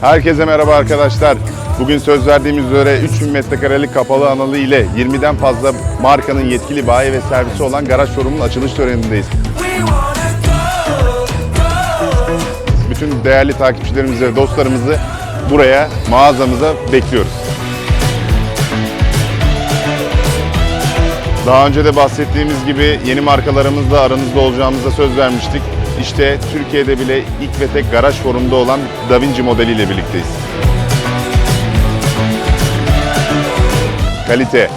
Herkese merhaba arkadaşlar. Bugün söz verdiğimiz üzere 3000 metrekarelik kapalı analı ile 20'den fazla markanın yetkili bayi ve servisi olan garaj showroom'un açılış törenindeyiz. Bütün değerli takipçilerimizi dostlarımızı buraya, mağazamıza bekliyoruz. Daha önce de bahsettiğimiz gibi yeni markalarımızla aranızda olacağımıza söz vermiştik. İşte Türkiye'de bile ilk ve tek garaj forumda olan Da Vinci modeliyle birlikteyiz. Kalite,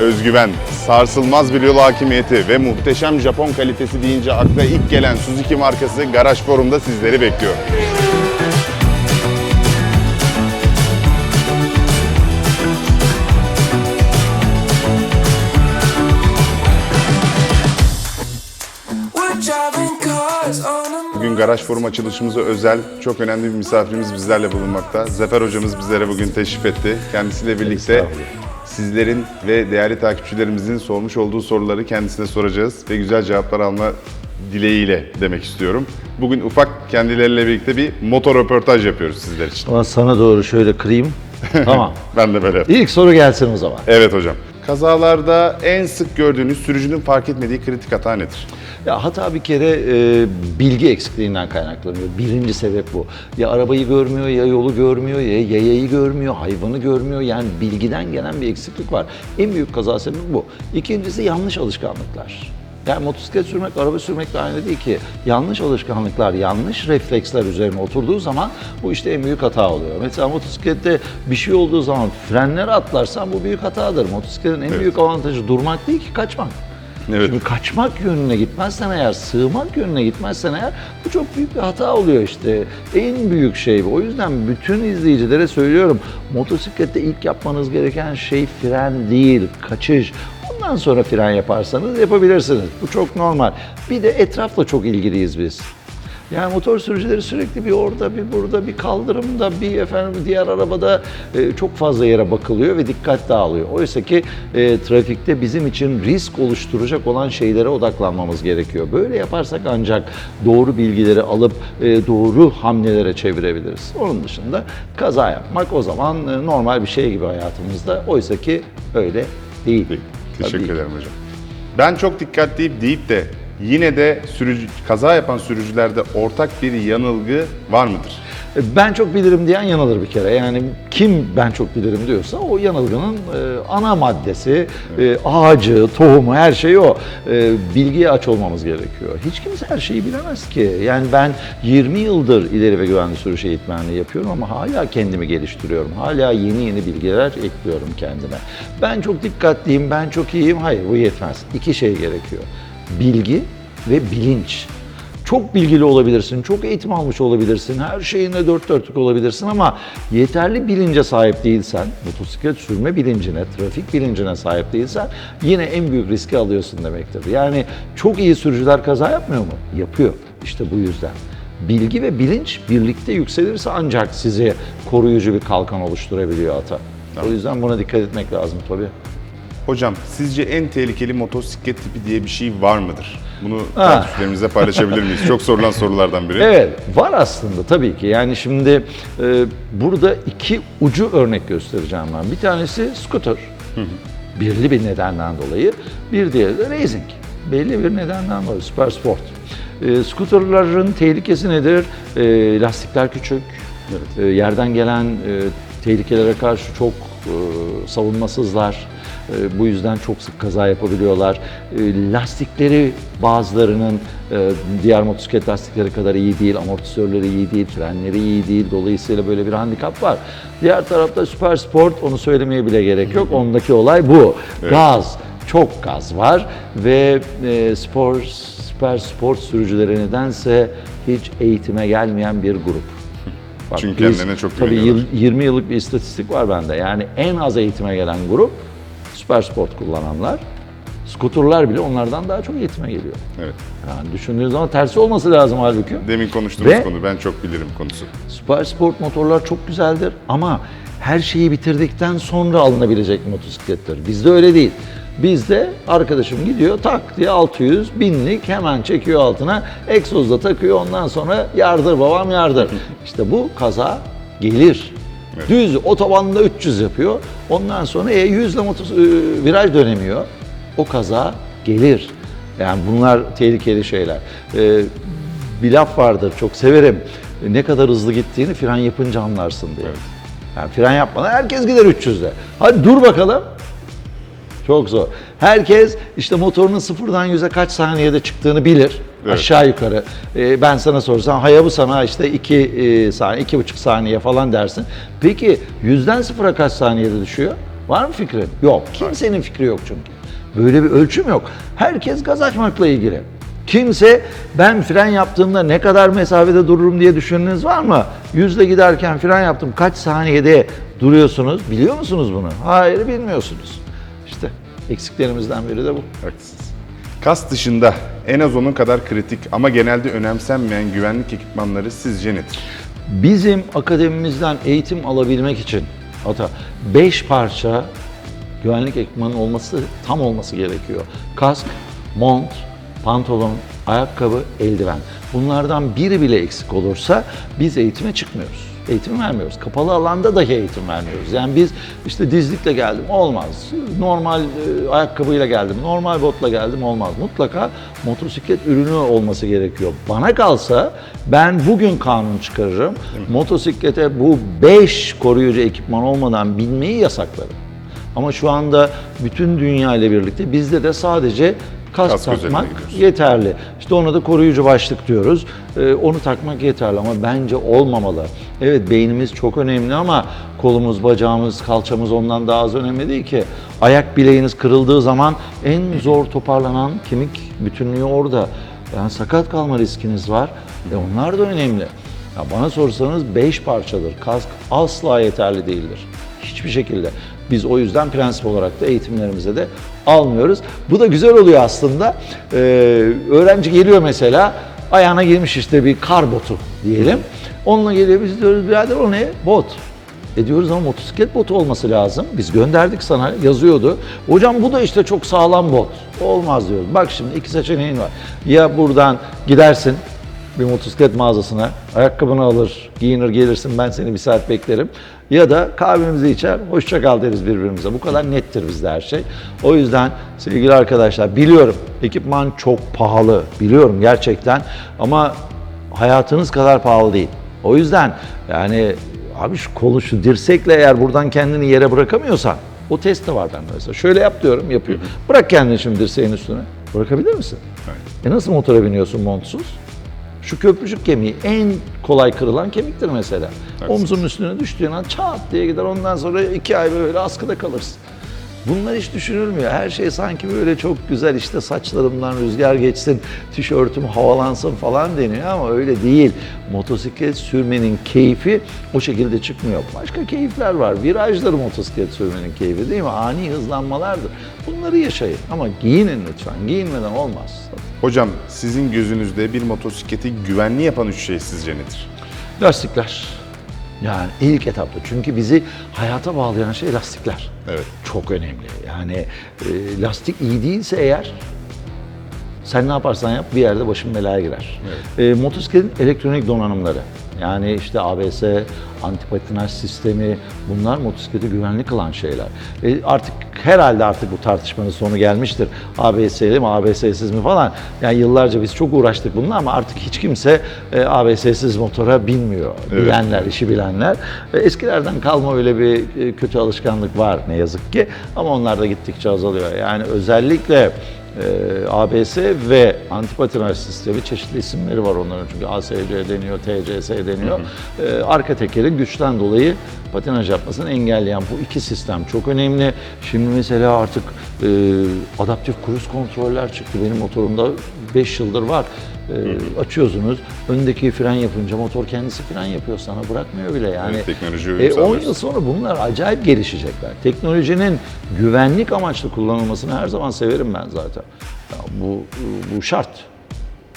özgüven, sarsılmaz bir yol hakimiyeti ve muhteşem Japon kalitesi deyince akla ilk gelen Suzuki markası Garaj Forum'da sizleri bekliyor. Bugün Garaj Forum açılışımıza özel çok önemli bir misafirimiz bizlerle bulunmakta. Zafer hocamız bizlere bugün teşrif etti. Kendisiyle birlikte sizlerin ve değerli takipçilerimizin sormuş olduğu soruları kendisine soracağız ve güzel cevaplar alma dileğiyle demek istiyorum. Bugün ufak kendileriyle birlikte bir motor röportaj yapıyoruz sizler için. Ama sana doğru şöyle kırayım. tamam. Ben de böyle yaptım. İlk soru gelsin o zaman. Evet hocam. Kazalarda en sık gördüğünüz sürücünün fark etmediği kritik hata nedir? Ya hata bir kere e, bilgi eksikliğinden kaynaklanıyor. Birinci sebep bu. Ya arabayı görmüyor, ya yolu görmüyor, ya yayayı görmüyor, hayvanı görmüyor. Yani bilgiden gelen bir eksiklik var. En büyük kaza sebebi bu. İkincisi yanlış alışkanlıklar. Yani motosiklet sürmek, araba sürmek de aynı değil ki. Yanlış alışkanlıklar, yanlış refleksler üzerine oturduğu zaman bu işte en büyük hata oluyor. Mesela motosiklette bir şey olduğu zaman frenleri atlarsan bu büyük hatadır. Motosikletin en Evet. büyük avantajı durmak değil ki kaçmak. Evet. Şimdi kaçmak yönüne gitmezsen eğer, sığmak yönüne gitmezsen eğer bu çok büyük bir hata oluyor işte. En büyük şey bu. O yüzden bütün izleyicilere söylüyorum. Motosiklette ilk yapmanız gereken şey fren değil, kaçış. Ondan sonra fren yaparsanız yapabilirsiniz. Bu çok normal. Bir de etrafla çok ilgiliyiz biz. Yani motor sürücüleri sürekli bir orada, bir burada, bir kaldırımda, bir efendim diğer arabada e, çok fazla yere bakılıyor ve dikkat dağılıyor. Oysa ki e, trafikte bizim için risk oluşturacak olan şeylere odaklanmamız gerekiyor. Böyle yaparsak ancak doğru bilgileri alıp e, doğru hamlelere çevirebiliriz. Onun dışında kaza yapmak o zaman e, normal bir şey gibi hayatımızda. Oysa ki öyle değil. Peki, Tabii. Teşekkür ederim hocam. Ben çok dikkatliyim deyip de yine de sürücü, kaza yapan sürücülerde ortak bir yanılgı var mıdır? Ben çok bilirim diyen yanılır bir kere. Yani kim ben çok bilirim diyorsa o yanılgının e, ana maddesi, e, ağacı, tohumu her şey o. E, bilgiye aç olmamız gerekiyor. Hiç kimse her şeyi bilemez ki. Yani ben 20 yıldır ileri ve güvenli sürüş eğitmenliği yapıyorum ama hala kendimi geliştiriyorum. Hala yeni yeni bilgiler ekliyorum kendime. Ben çok dikkatliyim, ben çok iyiyim. Hayır bu yetmez. İki şey gerekiyor. Bilgi ve bilinç. Çok bilgili olabilirsin, çok eğitim almış olabilirsin, her şeyine dört dörtlük olabilirsin ama yeterli bilince sahip değilsen, motosiklet sürme bilincine, trafik bilincine sahip değilsen yine en büyük riski alıyorsun demektir. Yani çok iyi sürücüler kaza yapmıyor mu? Yapıyor. İşte bu yüzden. Bilgi ve bilinç birlikte yükselirse ancak size koruyucu bir kalkan oluşturabiliyor ata. O yüzden buna dikkat etmek lazım tabii. Hocam sizce en tehlikeli motosiklet tipi diye bir şey var mıdır? Bunu Ha. takipçilerimizle paylaşabilir miyiz? Çok sorulan sorulardan biri. Evet, var aslında tabii ki. Yani şimdi e, burada iki ucu örnek göstereceğim ben. Bir tanesi scooter. Belli bir nedenden dolayı. Bir diğeri de racing. Belli bir nedenden dolayı. Süper sport. E, scooterların tehlikesi nedir? E, lastikler küçük. E, yerden gelen e, tehlikelere karşı çok e, savunmasızlar. E, bu yüzden çok sık kaza yapabiliyorlar. E, lastikleri bazılarının e, diğer motosiklet lastikleri kadar iyi değil, amortisörleri iyi değil, frenleri iyi değil. Dolayısıyla böyle bir handikap var. Diğer tarafta süper sport, onu söylemeye bile gerek yok. Ondaki olay bu. Gaz, çok gaz var ve e, spor, süper sport sürücüleri nedense hiç eğitime gelmeyen bir grup. Bak Çünkü biz- kendilerine çok tabii güveniyorlar. yıl- 20 yıllık bir istatistik var bende. Yani en az eğitime gelen grup süper sport kullananlar. Skuturlar bile onlardan daha çok eğitime geliyor. Evet. Yani düşündüğünüz zaman tersi olması lazım halbuki. Demin konuştuğumuz Ve- konu ben çok bilirim konusu. Süper sport motorlar çok güzeldir ama her şeyi bitirdikten sonra alınabilecek motosiklettir. Bizde öyle değil. Bizde arkadaşım gidiyor tak diye 600 binlik hemen çekiyor altına egzozda takıyor ondan sonra yardır babam yardır. İşte bu kaza gelir. Düz otobanda 300 yapıyor. Ondan sonra e, 100 ile motos- e, viraj dönemiyor. O kaza gelir. Yani bunlar tehlikeli şeyler. E, bir laf vardır çok severim. Ne kadar hızlı gittiğini fren yapınca anlarsın diye. Yani fren yapmadan herkes gider 300'de. Hadi dur bakalım. Çok zor. Herkes işte motorunun sıfırdan yüze kaç saniyede çıktığını bilir. Evet. Aşağı yukarı. Ee, ben sana sorsam Hayabusa'na işte 2 e, saniye, iki buçuk saniye falan dersin. Peki yüzden sıfıra kaç saniyede düşüyor? Var mı fikrin? Yok. Kimsenin fikri yok çünkü. Böyle bir ölçüm yok. Herkes gaz açmakla ilgili. Kimse ben fren yaptığımda ne kadar mesafede dururum diye düşündüğünüz var mı? Yüzde giderken fren yaptım kaç saniyede duruyorsunuz? Biliyor musunuz bunu? Hayır bilmiyorsunuz. İşte eksiklerimizden biri de bu. Haklısınız. Kas dışında en az onun kadar kritik ama genelde önemsenmeyen güvenlik ekipmanları sizce nedir? Bizim akademimizden eğitim alabilmek için hatta 5 parça güvenlik ekipmanı olması tam olması gerekiyor. Kask, mont, pantolon, ayakkabı, eldiven. Bunlardan biri bile eksik olursa biz eğitime çıkmıyoruz. Eğitim vermiyoruz. Kapalı alanda dahi eğitim vermiyoruz. Yani biz işte dizlikle geldim olmaz. Normal e, ayakkabıyla geldim, normal botla geldim olmaz. Mutlaka motosiklet ürünü olması gerekiyor. Bana kalsa ben bugün kanun çıkarırım. Motosiklete bu 5 koruyucu ekipman olmadan binmeyi yasaklarım. Ama şu anda bütün dünya ile birlikte bizde de sadece kask, Kask takmak yeterli. İşte ona da koruyucu başlık diyoruz. Ee, onu takmak yeterli ama bence olmamalı. Evet beynimiz çok önemli ama kolumuz, bacağımız, kalçamız ondan daha az önemli değil ki. Ayak bileğiniz kırıldığı zaman en zor toparlanan kemik bütünlüğü orada. Yani sakat kalma riskiniz var. E onlar da önemli. Ya bana sorsanız 5 parçadır. Kask asla yeterli değildir. Hiçbir şekilde. Biz o yüzden prensip olarak da eğitimlerimize de almıyoruz. Bu da güzel oluyor aslında. Ee, öğrenci geliyor mesela, ayağına girmiş işte bir kar botu diyelim. Onunla geliyor biz diyoruz birader o ne? Bot. E diyoruz ama motosiklet botu olması lazım. Biz gönderdik sana yazıyordu. Hocam bu da işte çok sağlam bot. Olmaz diyoruz. Bak şimdi iki seçeneğin var. Ya buradan gidersin bir motosiklet mağazasına, ayakkabını alır, giyinir gelirsin ben seni bir saat beklerim. Ya da kahvemizi içer, hoşça kal deriz birbirimize. Bu kadar nettir bizde her şey. O yüzden sevgili arkadaşlar biliyorum ekipman çok pahalı, biliyorum gerçekten ama hayatınız kadar pahalı değil. O yüzden yani abi şu kolu şu dirsekle eğer buradan kendini yere bırakamıyorsan o test de var bende mesela. Şöyle yap diyorum yapıyor. Bırak kendini şimdi dirseğin üstüne. Bırakabilir misin? E nasıl motora biniyorsun montsuz? Şu köprücük kemiği en kolay kırılan kemiktir mesela. Omzunun üstüne düştüğün an çat diye gider ondan sonra iki ay böyle askıda kalırsın. Bunlar hiç düşünülmüyor. Her şey sanki böyle çok güzel işte saçlarımdan rüzgar geçsin, tişörtüm havalansın falan deniyor ama öyle değil. Motosiklet sürmenin keyfi o şekilde çıkmıyor. Başka keyifler var. Virajdır motosiklet sürmenin keyfi değil mi? Ani hızlanmalardır. Bunları yaşayın ama giyinin lütfen. Giyinmeden olmaz. Hocam sizin gözünüzde bir motosikleti güvenli yapan üç şey sizce nedir? Lastikler. Yani ilk etapta. Çünkü bizi hayata bağlayan şey lastikler. Evet. Çok önemli. Yani e, lastik iyi değilse eğer sen ne yaparsan yap bir yerde başın belaya girer. E, motosikletin elektronik donanımları. Yani işte ABS, antipatinaj sistemi bunlar motosikleti güvenli kılan şeyler. E, artık herhalde artık bu tartışmanın sonu gelmiştir. ABS'li mi, ABS'siz mi falan. Yani yıllarca biz çok uğraştık bununla ama artık hiç kimse e, ABS'siz motora binmiyor. Evet. Bilenler, işi bilenler. E, eskilerden kalma öyle bir e, kötü alışkanlık var ne yazık ki. Ama onlar da gittikçe azalıyor. Yani özellikle ABS ve antipatinaj sistemi çeşitli isimleri var onların çünkü ASC deniyor, TCS deniyor. E, arka tekerin güçten dolayı patinaj yapmasını engelleyen bu iki sistem çok önemli. Şimdi mesela artık e, adaptif kruz kontroller çıktı. Benim motorumda 5 yıldır var. E, açıyorsunuz, öndeki fren yapınca motor kendisi fren yapıyor sana bırakmıyor bile yani. Evet, teknolojiye E, uyum 10 sağlıyorsun. yıl sonra bunlar acayip gelişecekler. Teknolojinin güvenlik amaçlı kullanılmasını her zaman severim ben zaten. Ya bu bu şart.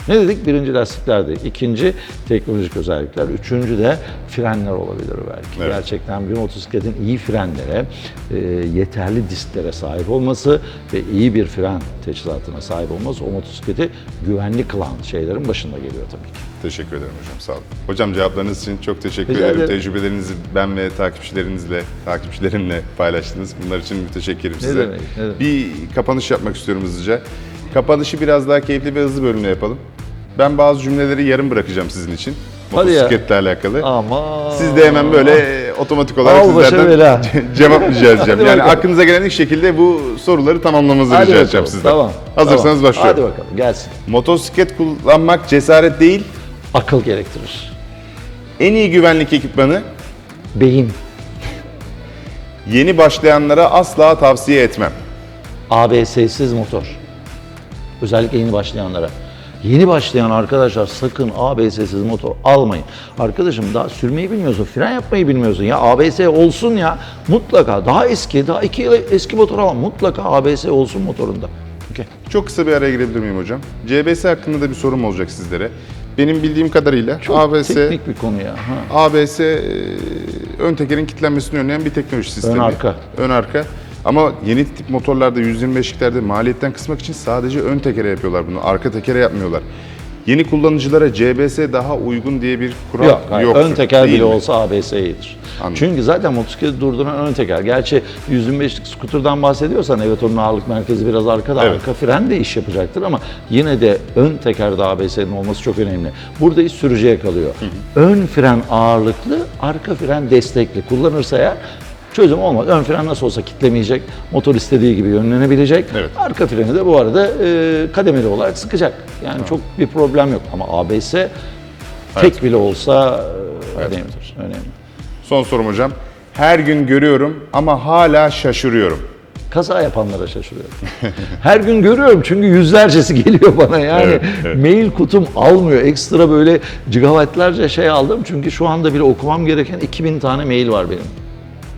Ne dedik? Birinci lastiklerdi. İkinci teknolojik özellikler. Üçüncü de frenler olabilir belki. Evet. Gerçekten bir motosikletin iyi frenlere, e, yeterli disklere sahip olması ve iyi bir fren teçhizatına sahip olması o motosikleti güvenli kılan şeylerin başında geliyor tabii ki. Teşekkür ederim hocam sağ olun. Hocam cevaplarınız için çok teşekkür Rica ederim. ederim. Tecrübelerinizi ben ve takipçilerinizle, takipçilerimle paylaştınız. Bunlar için müteşekkirim size. demek, ne demek. Bir kapanış yapmak istiyorum hızlıca. Kapanışı biraz daha keyifli ve hızlı bölümle yapalım. Ben bazı cümleleri yarım bırakacağım sizin için. Hadi ya. Motosikletle alakalı. Ama Siz de hemen böyle otomatik olarak Al başa sizlerden bela. cevap rica edeceğim. Hadi yani bakalım. aklınıza gelen ilk şekilde bu soruları tamamlamanızı Hadi rica bakalım, edeceğim sizden. Tamam. Hazırsanız tamam. başlıyorum. Hadi bakalım gelsin. Motosiklet kullanmak cesaret değil, Akıl gerektirir. en iyi güvenlik ekipmanı Beyin. yeni başlayanlara asla tavsiye etmem. ABS'siz motor. Özellikle yeni başlayanlara. Yeni başlayan arkadaşlar sakın ABS'siz motor almayın. Arkadaşım daha sürmeyi bilmiyorsun, fren yapmayı bilmiyorsun ya. ABS olsun ya mutlaka. Daha eski, daha iki yıl eski motor al. Mutlaka ABS olsun motorunda. Okey. Çok kısa bir araya girebilir miyim hocam? CBS hakkında da bir sorum olacak sizlere. Benim bildiğim kadarıyla Çok ABS teknik bir konu ya. Ha. ABS e, ön tekerin kilitlenmesini önleyen bir teknoloji sistemi. arka. Ön arka. Ama yeni tip motorlarda 125'liklerde maliyetten kısmak için sadece ön tekere yapıyorlar bunu. Arka tekere yapmıyorlar. Yeni kullanıcılara CBS daha uygun diye bir kural Yok, hayır. yoktur, ön teker bile mi? olsa ABS iyidir. Anladım. Çünkü zaten motosikleti durduran ön teker. Gerçi 125'lik skuterdan bahsediyorsan evet onun ağırlık merkezi biraz arkada. Evet. Arka fren de iş yapacaktır ama yine de ön tekerde ABS'nin olması çok önemli. Burada iş sürücüye kalıyor. Ön fren ağırlıklı, arka fren destekli. Kullanırsa eğer çözüm olmaz. Ön fren nasıl olsa kitlemeyecek, motor istediği gibi yönlenebilecek. Evet. Arka freni de bu arada e, kademeli olarak sıkacak. Yani çok bir problem yok. Ama ABS tek bile olsa e, önemlidir. Önemli. Son sorum hocam. Her gün görüyorum ama hala şaşırıyorum. Kaza yapanlara şaşırıyorum. Her gün görüyorum çünkü yüzlercesi geliyor bana yani. Evet, evet. Mail kutum almıyor. Ekstra böyle gigabaytlarca şey aldım çünkü şu anda bile okumam gereken 2000 tane mail var benim.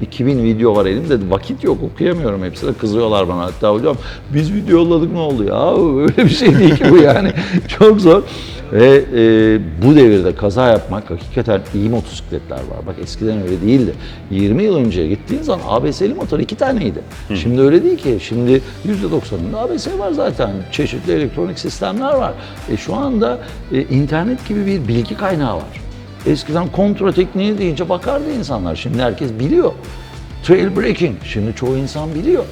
2000 video var elimde. Vakit yok okuyamıyorum hepsine. Kızıyorlar bana hatta hocam biz video yolladık ne oldu ya? Öyle bir şey değil ki bu yani. Çok zor. Ve e, bu devirde kaza yapmak hakikaten iyi motosikletler var. Bak eskiden öyle değildi. 20 yıl önce gittiğin zaman ABS'li motor iki taneydi. Şimdi öyle değil ki. Şimdi %90'ında ABS var zaten. Çeşitli elektronik sistemler var. E, şu anda e, internet gibi bir bilgi kaynağı var. Eskiden kontrol tekniği deyince bakardı insanlar. Şimdi herkes biliyor. Trail breaking. Şimdi çoğu insan biliyor.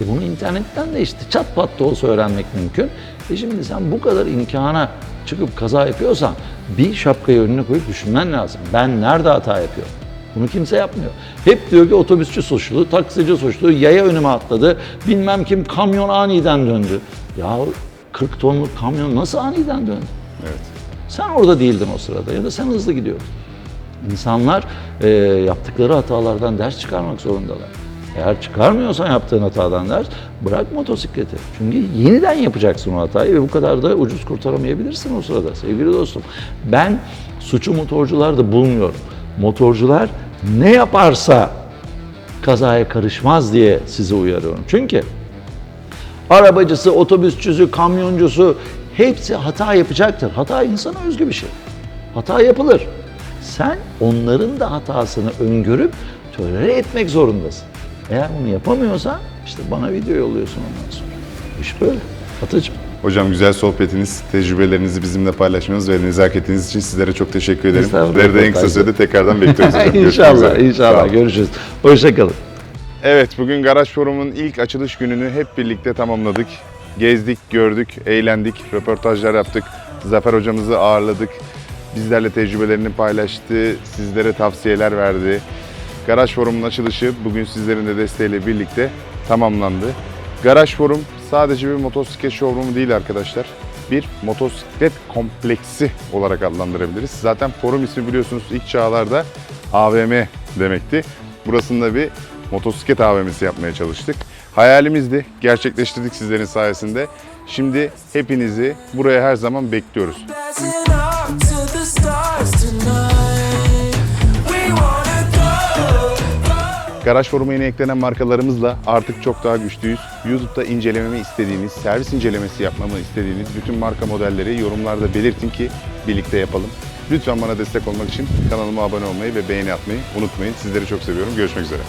E bunu internetten de işte çat pat da olsa öğrenmek mümkün. E şimdi sen bu kadar imkana çıkıp kaza yapıyorsan bir şapkayı önüne koyup düşünmen lazım. Ben nerede hata yapıyorum? Bunu kimse yapmıyor. Hep diyor ki otobüsçü suçlu, taksici suçlu, yaya önüme atladı, bilmem kim kamyon aniden döndü. Ya 40 tonluk kamyon nasıl aniden döndü? Evet. Sen orada değildin o sırada ya da sen hızlı gidiyordun. İnsanlar e, yaptıkları hatalardan ders çıkarmak zorundalar. Eğer çıkarmıyorsan yaptığın hatadan ders, bırak motosikleti. Çünkü yeniden yapacaksın o hatayı ve bu kadar da ucuz kurtaramayabilirsin o sırada sevgili dostum. Ben suçu motorcularda bulmuyorum. Motorcular ne yaparsa kazaya karışmaz diye sizi uyarıyorum. Çünkü arabacısı, otobüsçüsü, kamyoncusu hepsi hata yapacaktır. Hata insana özgü bir şey. Hata yapılır. Sen onların da hatasını öngörüp tolere etmek zorundasın. Eğer bunu yapamıyorsan işte bana video yolluyorsun ondan sonra. İş böyle. Atıcım. Hocam güzel sohbetiniz, tecrübelerinizi bizimle paylaşmanız ve nezaketiniz için sizlere çok teşekkür ederim. Sizleri de en kısa sürede tekrardan bekliyoruz hocam. İnşallah, inşallah. Görüşürüz. Hoşçakalın. Evet, bugün Garaj Forum'un ilk açılış gününü hep birlikte tamamladık. Gezdik, gördük, eğlendik, röportajlar yaptık. Zafer hocamızı ağırladık. Bizlerle tecrübelerini paylaştı, sizlere tavsiyeler verdi. Garaj Forum'un açılışı bugün sizlerin de desteğiyle birlikte tamamlandı. Garaj Forum sadece bir motosiklet showroom'u değil arkadaşlar. Bir motosiklet kompleksi olarak adlandırabiliriz. Zaten forum ismi biliyorsunuz ilk çağlarda AVM demekti. Burasında bir motosiklet AVM'si yapmaya çalıştık. Hayalimizdi, gerçekleştirdik sizlerin sayesinde. Şimdi hepinizi buraya her zaman bekliyoruz. Garaj foruma yeni eklenen markalarımızla artık çok daha güçlüyüz. YouTube'da incelememi istediğiniz, servis incelemesi yapmamı istediğiniz bütün marka modelleri yorumlarda belirtin ki birlikte yapalım. Lütfen bana destek olmak için kanalıma abone olmayı ve beğeni atmayı unutmayın. Sizleri çok seviyorum. Görüşmek üzere.